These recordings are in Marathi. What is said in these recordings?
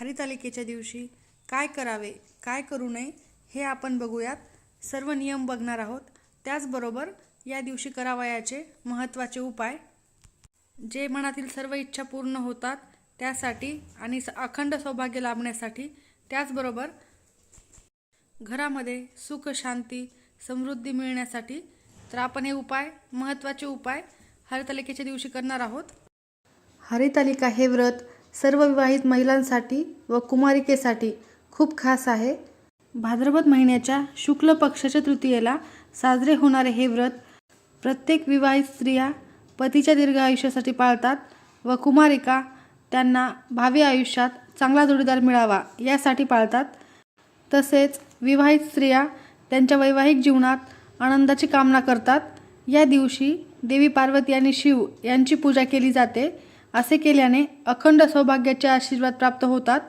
हरितालिकेच्या दिवशी काय करावे काय करू नये हे आपण बघूयात. सर्व नियम बघणार आहोत. त्याचबरोबर या दिवशी करावयाचे महत्त्वाचे उपाय. जे मनातील सर्व इच्छा पूर्ण होतात त्यासाठी आणि स- अखंड सौभाग्य लाभण्यासाठी त्याचबरोबर घरामध्ये सुख शांती समृद्धी मिळण्यासाठी तर आपण हे उपाय महत्त्वाचे उपाय हरितालिकेच्या दिवशी करणार आहोत. हरितालिका हे व्रत सर्व विवाहित महिलांसाठी व कुमारिकेसाठी खूप खास आहे. भाद्रपद महिन्याच्या शुक्ल पक्षाच्या तृतीयेला साजरे होणारे हे व्रत प्रत्येक विवाहित स्त्रिया पतीच्या दीर्घ आयुष्यासाठी पाळतात व कुमारिका त्यांना भावी आयुष्यात चांगला जोडीदार मिळावा यासाठी पाळतात. तसेच विवाहित स्त्रिया त्यांच्या वैवाहिक जीवनात आनंदाची कामना करतात. या दिवशी देवी पार्वती आणि शिव यांची पूजा केली जाते. असे केल्याने अखंड सौभाग्याचे आशीर्वाद प्राप्त होतात.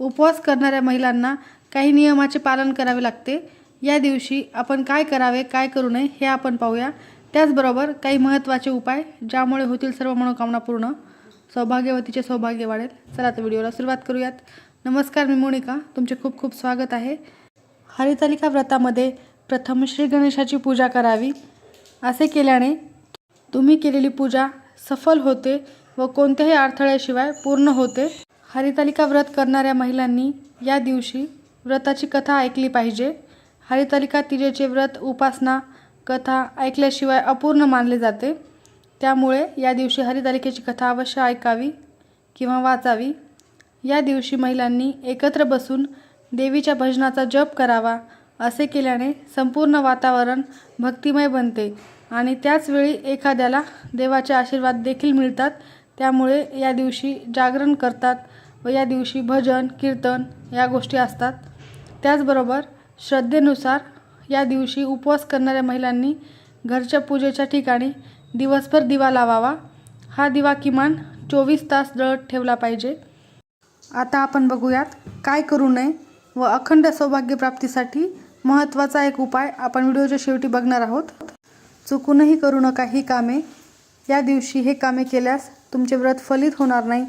उपवास करणाऱ्या महिलांना काही नियमाचे पालन करावे लागते. या दिवशी आपण काय करावे काय करू नये हे आपण पाहूया. त्याचबरोबर काही महत्त्वाचे उपाय ज्यामुळे होतील सर्व मनोकामना पूर्ण. सौभाग्यवतीचे सौभाग्य वाढेल. चला तर व्हिडिओला सुरुवात करूयात. नमस्कार मी मोनिका. तुमचे खूप खूप स्वागत आहे. हरितालिका व्रतामध्ये प्रथम श्री गणेशाची पूजा करावी. असे केल्याने तुम्ही केलेली पूजा सफल होते व कोणत्याही अडथळ्याशिवाय पूर्ण होते. हरितालिका व्रत करणाऱ्या महिलांनी या दिवशी व्रताची कथा ऐकली पाहिजे. हरितालिका तिजेचे व्रत उपासना कथा ऐकल्याशिवाय अपूर्ण मानले जाते. त्यामुळे या दिवशी हरितालिकेची कथा अवश्य ऐकावी किंवा वाचावी. या दिवशी महिलांनी एकत्र बसून देवीच्या भजनाचा जप करावा असे केल्याने संपूर्ण वातावरण भक्तिमय बनते. आणि त्याचवेळी एखाद्याला देवाचे आशीर्वाद देखील मिळतात. त्यामुळे या दिवशी जागरण करतात व या दिवशी भजन कीर्तन या गोष्टी असतात. त्याचबरोबर श्रद्धेनुसार या दिवशी उपवास करणाऱ्या महिलांनी घरच्या पूजेच्या ठिकाणी दिवसभर दिवा लावावा. हा दिवा किमान चोवीस तास जळत ठेवला पाहिजे. आता आपण बघूयात काय करू नये व अखंड सौभाग्यप्राप्तीसाठी महत्त्वाचा एक उपाय आपण व्हिडिओच्या शेवटी बघणार आहोत. चुकूनही करू नका ही कामे. या दिवशी हे कामे केल्यास तुमचे व्रत फलित होणार नाही.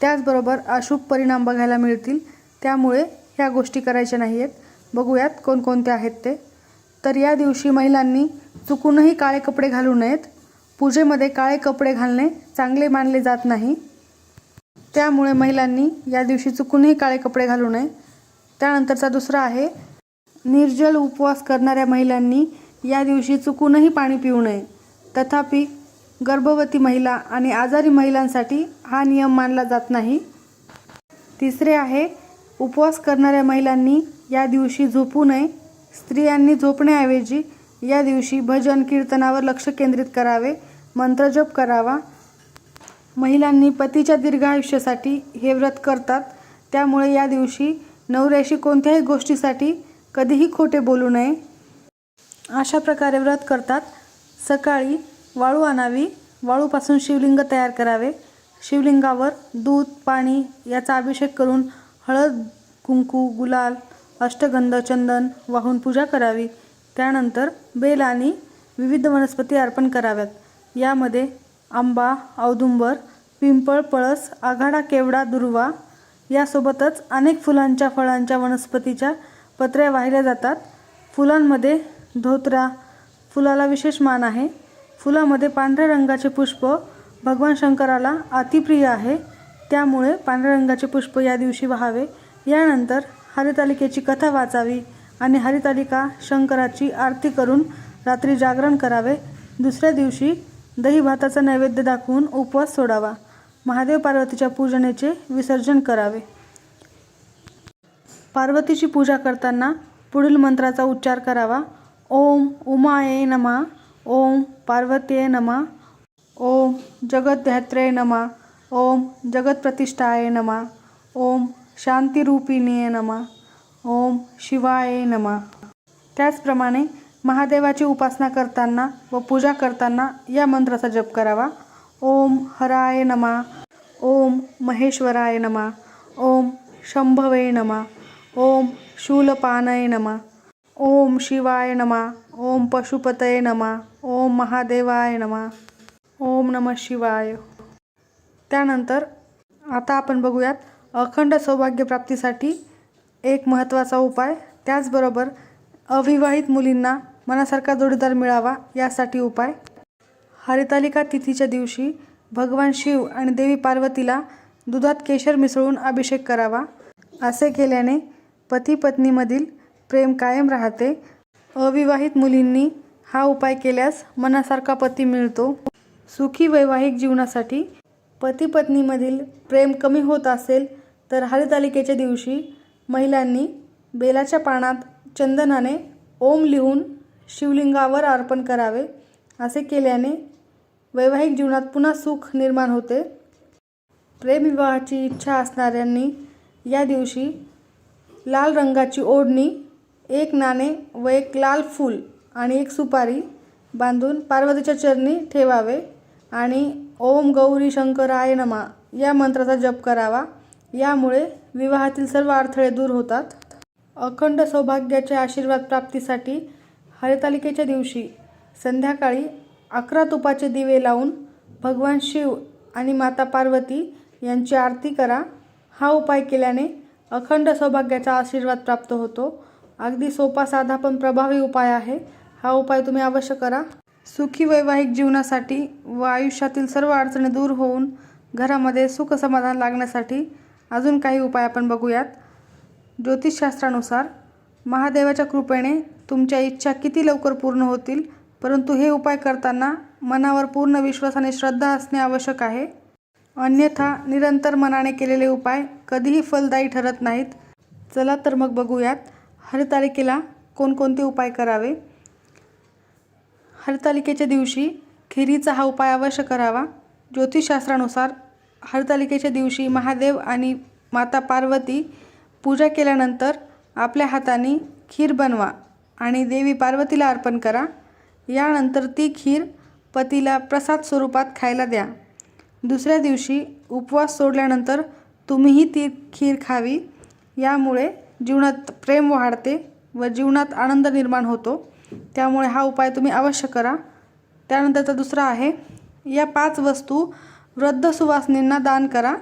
त्याचबरोबर अशुभ परिणाम बघायला मिळतील. त्यामुळे ह्या गोष्टी करायच्या नाही आहेत बघूयात कोणकोणते आहेत ते. तर या दिवशी महिलांनी चुकूनही काळे कपडे घालू नयेत. पूजेमध्ये काळे कपडे घालणे चांगले मानले जात नाही. त्यामुळे महिलांनी या दिवशी चुकूनही काळे कपडे घालू नये. त्यानंतरचा दुसरा आहे निर्जल उपवास करणाऱ्या महिलांनी या दिवशी चुकूनही पाणी पिऊ नये. तथापि गर्भवती महिला आणि आजारी महिलांसाठी हा नियम मानला जात नाही. तिसरे आहे उपवास करणाऱ्या महिलांनी या दिवशी झोपू नये. स्त्रियांनी झोपण्याऐवजी या दिवशी भजन कीर्तनावर लक्ष केंद्रित करावे मंत्रजप करावा. महिलांनी पतीच्या दीर्घ आयुष्यासाठी हे व्रत करतात. त्यामुळे या दिवशी नवऱ्याशी कोणत्याही गोष्टीसाठी कधीही खोटे बोलू नये. अशा प्रकारे व्रत करतात. सकाळी वाळू आणावी. वाळूपासून शिवलिंग तयार करावे. शिवलिंगावर दूध पाणी याचा अभिषेक करून हळद कुंकू गुलाल अष्टगंध चंदन वाहून पूजा करावी. त्यानंतर बेल आणि विविध वनस्पती अर्पण कराव्यात. यामध्ये आंबा औदुंबर पिंपळ पळस आघाडा केवडा दुर्वा यासोबतच अनेक फुलांच्या फळांच्या वनस्पतीच्या पत्र्या वाहिल्या जातात. फुलांमध्ये धोत्रा फुलाला विशेष मान आहे. फुलामध्ये पांढऱ्या रंगाचे पुष्प भगवान शंकराला अतिप्रिय आहे. त्यामुळे पांढऱ्या रंगाचे पुष्प या दिवशी व्हावे. यानंतर हरितालिकेची कथा वाचावी आणि हरितालिका शंकराची आरती करून रात्री जागरण करावे. दुसऱ्या दिवशी दही भाताचा नैवेद्य दाखवून उपवास सोडावा. महादेव पार्वतीच्या पूजनेचे विसर्जन करावे. पार्वतीची पूजा करताना पुढील मंत्राचा उच्चार करावा. ओम उमाये नमा। ओम पार्वतीये नमा। ओम जगद्धात्रे नमा। ओम जगत्प्रतिष्ठाये नमा। ओम शांतिरूपिणीये नमा। ओम शिवाय नमा। त्याचप्रमाणे महादेवाची उपासना करताना व पूजा करताना या मंत्राचा जप करावा. ओम हराय नमा। ओम महेश्वराय नमा। ओम शंभवे नमा। ओम शूलपानय नमा। ओम शिवाय नमा ओम पशुपतये नमा ओम महादेवाय नमा ओम नम शिवाय. त्यानंतर आता आपण बघूयात अखंड सौभाग्यप्राप्तीसाठी एक महत्त्वाचा उपाय. त्याचबरोबर अविवाहित मुलींना मनासारखा जोडीदार मिळावा यासाठी उपाय. हरितालिका तिथीच्या दिवशी भगवान शिव आणि देवी पार्वतीला दुधात केशर मिसळून अभिषेक करावा असे केल्याने पती पत्नीमधील प्रेम कायम राहते. अविवाहित मुलींनी हा उपाय केल्यास मनासारखा पती मिळतो. सुखी वैवाहिक जीवनासाठी पती पत्नीमधील प्रेम कमी होत असेल तर हरितालिकेच्या दिवशी महिलांनी बेलाच्या पानात चंदनाने ओम लिहून शिवलिंगावर अर्पण करावे असे केल्याने वैवाहिक जीवनात पुन्हा सुख निर्माण होते. प्रेमविवाहाची इच्छा असणाऱ्यांनी या दिवशी लाल रंगाची ओढणी एक नाणे व एक लाल फूल आणि एक सुपारी बांधून पार्वतीच्या चरणी ठेवावे आणि ओम गौरी शंकराय नमा या मंत्राचा जप करावा. यामुळे विवाहातील सर्व अडथळे दूर होतात. अखंड सौभाग्याच्या आशीर्वाद प्राप्तीसाठी हरितालिकेच्या दिवशी संध्याकाळी अकरा तुपाचे दिवे लावून भगवान शिव आणि माता पार्वती यांची आरती करा. हा उपाय केल्याने अखंड सौभाग्याचा आशीर्वाद प्राप्त होतो. अगदी सोपा साधा पण प्रभावी उपाय आहे. हा उपाय तुम्ही अवश्य करा. सुखी वैवाहिक जीवनासाठी व आयुष्यातील सर्व अडचणी दूर होऊन घरामध्ये सुख समाधान लागण्यासाठी अजून काही उपाय आपण बघूयात. ज्योतिषशास्त्रानुसार महादेवाच्या कृपेने तुमच्या इच्छा किती लवकर पूर्ण होतील परंतु हे उपाय करताना मनावर पूर्ण विश्वास आणि श्रद्धा असणे आवश्यक आहे. अन्यथा निरंतर मनाने केलेले उपाय कधीही फलदायी ठरत नाहीत. चला तर मग बघूयात. हरतालिकेला कोणकोणते उपाय करावे? हरतालिकेच्या दिवशी खिरीचा हा उपाय अवश्य करावा. ज्योतिषशास्त्रानुसार हरतालिकेच्या दिवशी महादेव आणि माता पार्वती पूजा केल्यानंतर आपल्या हाताने खीर बनवा आणि देवी पार्वतीला अर्पण करा. यानंतर ती खीर पतीला प्रसाद स्वरूपात खायला द्या. दुसऱ्या दिवशी उपवास सोडल्यानंतर तुम्हीही ती खीर खावी. यामुळे जीवनात प्रेम वाढते व जीवनात आनंद निर्माण होतो. त्यामुळे हा उपाय तुम्ही अवश्य करा. त्यानंतरचा दुसरा आहे या पाच वस्तू वृद्ध सुवासनींना दान करा.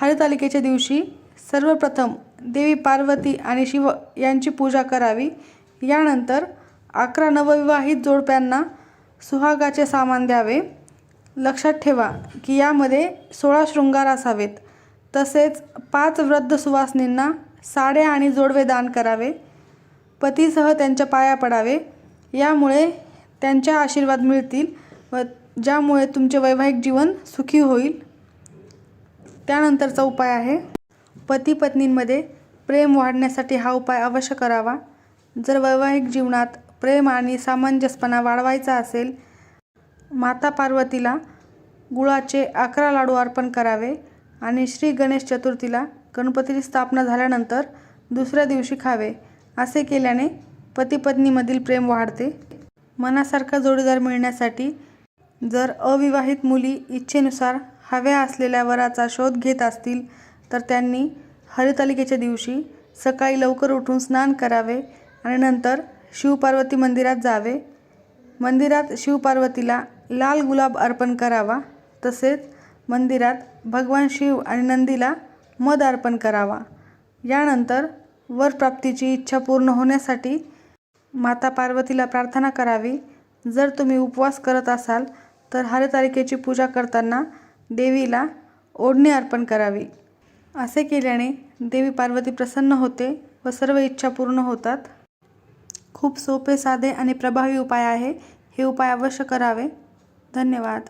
हरितालिकेच्या दिवशी सर्वप्रथम देवी पार्वती आणि शिव यांची पूजा करावी. यानंतर अकरा नवविवाहित जोडप्यांना सुहागाचे सामान द्यावे. लक्षात ठेवा की यामध्ये सोळा शृंगार असावेत. तसेच पाच वृद्ध सुवासनींना साड्या आणि जोडवे दान करावे. पतीसह त्यांच्या पाया पडावे. यामुळे त्यांच्या आशीर्वाद मिळतील व ज्यामुळे तुमचे वैवाहिक जीवन सुखी होईल. त्यानंतरचा उपाय आहे. पती पत्नींमध्ये प्रेम वाढण्यासाठी हा उपाय अवश्य करावा. जर वैवाहिक जीवनात प्रेम आणि सामंजस्यपणा वाढवायचा असेल माता पार्वतीला गुळाचे अकरा लाडू अर्पण करावे आणि श्री गणेश चतुर्थीला गणपतीची स्थापना झाल्यानंतर दुसऱ्या दिवशी खावे असे केल्याने पतीपत्नीमधील प्रेम वाढते. मनासारखा जोडीदार मिळण्यासाठी जर अविवाहित मुली इच्छेनुसार हव्या असलेल्या वराचा शोध घेत असतील तर त्यांनी हरितालिकेच्या दिवशी सकाळी लवकर उठून स्नान करावे आणि नंतर शिवपार्वती मंदिरात जावे. मंदिरात शिवपार्वतीला लाल गुलाब अर्पण करावा. तसेच मंदिरात भगवान शिव आणि नंदीला मध अर्पण करावा. यानंतर वरप्राप्तीची इच्छा पूर्ण होण्यासाठी माता पार्वतीला प्रार्थना करावी. जर तुम्ही उपवास करत असाल तर हरितालिकेची पूजा करताना देवीला ओढणी अर्पण करावी. असे केल्याने देवी पार्वती प्रसन्न होते व सर्व इच्छा पूर्ण होतात. खूप सोपे साधे आणि प्रभावी उपाय आहे. हे उपाय अवश्य करावे. धन्यवाद.